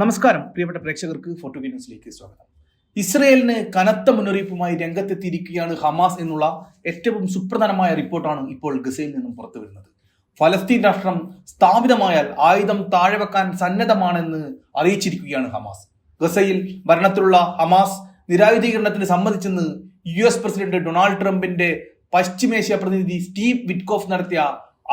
നമസ്കാരം. പ്രിയപ്പെട്ട പ്രേക്ഷകർക്ക് ഫോട്ടോ ന്യൂസിലേക്ക് സ്വാഗതം. ഇസ്രയേലിന് കനത്ത മുന്നറിയിപ്പുമായി രംഗത്തെത്തിയിരിക്കുകയാണ് ഹമാസ് എന്നുള്ള ഏറ്റവും സുപ്രധാനമായ റിപ്പോർട്ടാണ് ഇപ്പോൾ ഗസയിൽ നിന്നും പുറത്തു വരുന്നത് ഫലസ്തീൻ രാഷ്ട്രം സ്ഥാപിതമായാൽ ആയുധം താഴെ വെക്കാൻ സന്നദ്ധമാണെന്ന് അറിയിച്ചിരിക്കുകയാണ് ഹമാസ്. ഗസയിൽ ഭരണത്തിലുള്ള ഹമാസ് നിരായുധീകരണത്തിന് സമ്മതിച്ചെന്ന് യു എസ് പ്രസിഡന്റ് ഡൊണാൾഡ് ട്രംപിന്റെ പശ്ചിമേഷ്യ പ്രതിനിധി സ്റ്റീവ് വിറ്റ്കോഫ് നടത്തിയ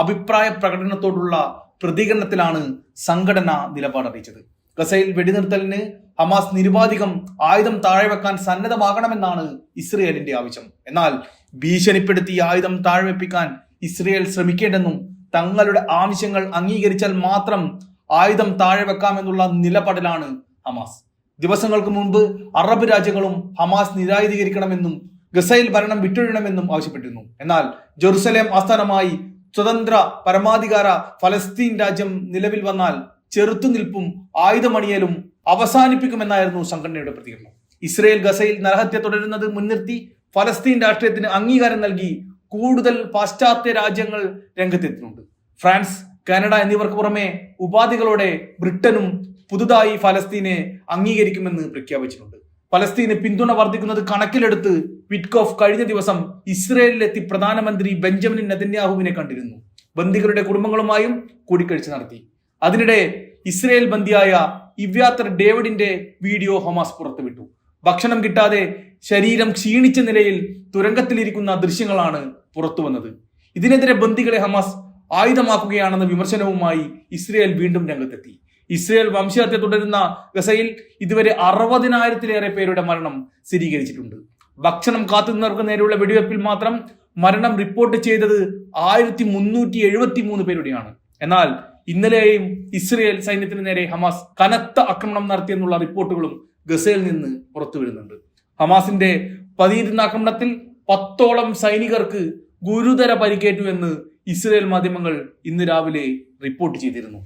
അഭിപ്രായ പ്രകടനത്തോടുള്ള പ്രതികരണത്തിലാണ് സംഘടന നിലപാട് അറിയിച്ചത്. ഗസയിൽ വെടിനിർത്തലിന് ഹമാസ് നിരുപാധികം ആയുധം താഴെ വെക്കാൻ സന്നദ്ധമാകണമെന്നാണ് ഇസ്രയേലിന്റെ ആവശ്യം. എന്നാൽ ഭീഷണിപ്പെടുത്തി ആയുധം താഴെ വെപ്പിക്കാൻ ഇസ്രയേൽ ശ്രമിക്കേണ്ടെന്നും തങ്ങളുടെ ആവശ്യങ്ങൾ അംഗീകരിച്ചാൽ മാത്രം ആയുധം താഴെ വെക്കാമെന്നുള്ള നിലപാടിലാണ് ഹമാസ്. ദിവസങ്ങൾക്ക് മുൻപ് അറബ് രാജ്യങ്ങളും ഹമാസ് നിരായുധീകരിക്കണമെന്നും ഗസയിൽ ഭരണം വിട്ടൊഴിയണമെന്നും ആവശ്യപ്പെട്ടിരുന്നു. എന്നാൽ ജെറുസലേം ആസ്ഥാനമായി സ്വതന്ത്ര പരമാധികാര ഫലസ്തീൻ രാജ്യം നിലവിൽ വന്നാൽ ചെറുത്തുനിൽപ്പും ആയുധമണിയലും അവസാനിപ്പിക്കുമെന്നായിരുന്നു സംഘടനയുടെ പ്രതികരണം. ഇസ്രയേൽ ഗസയിൽ നരഹത്യ തുടരുന്നത് മുൻനിർത്തി ഫലസ്തീൻ രാഷ്ട്രീയത്തിന് അംഗീകാരം നൽകി കൂടുതൽ പാശ്ചാത്യ രാജ്യങ്ങൾ രംഗത്തെത്തുന്നുണ്ട്. ഫ്രാൻസ് കാനഡ എന്നിവർക്ക് പുറമെ ഉപാധികളോടെ ബ്രിട്ടനും പുതുതായി ഫലസ്തീനെ അംഗീകരിക്കുമെന്ന് പ്രഖ്യാപിച്ചിട്ടുണ്ട്. ഫലസ്തീന് പിന്തുണ വർദ്ധിക്കുന്നത് കണക്കിലെടുത്ത് വിറ്റ്കോഫ് കഴിഞ്ഞ ദിവസം ഇസ്രയേലിലെത്തി പ്രധാനമന്ത്രി ബെഞ്ചമിൻ നെതന്യാഹുവിനെ കണ്ടിരുന്നു. ബന്ദികളുടെ കുടുംബങ്ങളുമായും കൂടിക്കാഴ്ച നടത്തി. അതിനിടെ ഇസ്രയേൽ ബന്ധിയായ ഇവ്യാത്തർ ഡേവിഡിന്റെ വീഡിയോ ഹമാസ് പുറത്തുവിട്ടു. ഭക്ഷണം കിട്ടാതെ ശരീരം ക്ഷീണിച്ച നിലയിൽ തുരങ്കത്തിലിരിക്കുന്ന ദൃശ്യങ്ങളാണ് പുറത്തു വന്നത്. ഇതിനെതിരെ ബന്ദികളെ ഹമാസ് ആയുധമാക്കുകയാണെന്ന വിമർശനവുമായി ഇസ്രയേൽ വീണ്ടും രംഗത്തെത്തി. ഇസ്രയേൽ വംശഹത്യ തുടരുന്ന ഗസയിൽ ഇതുവരെ അറുപതിനായിരത്തിലേറെ പേരുടെ മരണം സ്ഥിരീകരിച്ചിട്ടുണ്ട്. ഭക്ഷണം കാത്തുനിന്നവർക്ക് നേരെയുള്ള വെടിവെപ്പിൽ മാത്രം മരണം റിപ്പോർട്ട് ചെയ്തത് ആയിരത്തി മുന്നൂറ്റി എഴുപത്തി മൂന്ന് പേരുടെയാണ്. എന്നാൽ ഇന്നലെയും ഇസ്രയേൽ സൈന്യത്തിന് നേരെ ഹമാസ് കനത്ത ആക്രമണം നടത്തിയെന്നുള്ള റിപ്പോർട്ടുകളും ഗസയിൽ നിന്ന് പുറത്തു വരുന്നുണ്ട് ഹമാസിന്റെ പതിയിരുന്ന ആക്രമണത്തിൽ പത്തോളം സൈനികർക്ക് ഗുരുതര പരിക്കേറ്റു എന്ന് ഇസ്രയേൽ മാധ്യമങ്ങൾ ഇന്ന് രാവിലെ റിപ്പോർട്ട് ചെയ്തിരുന്നു.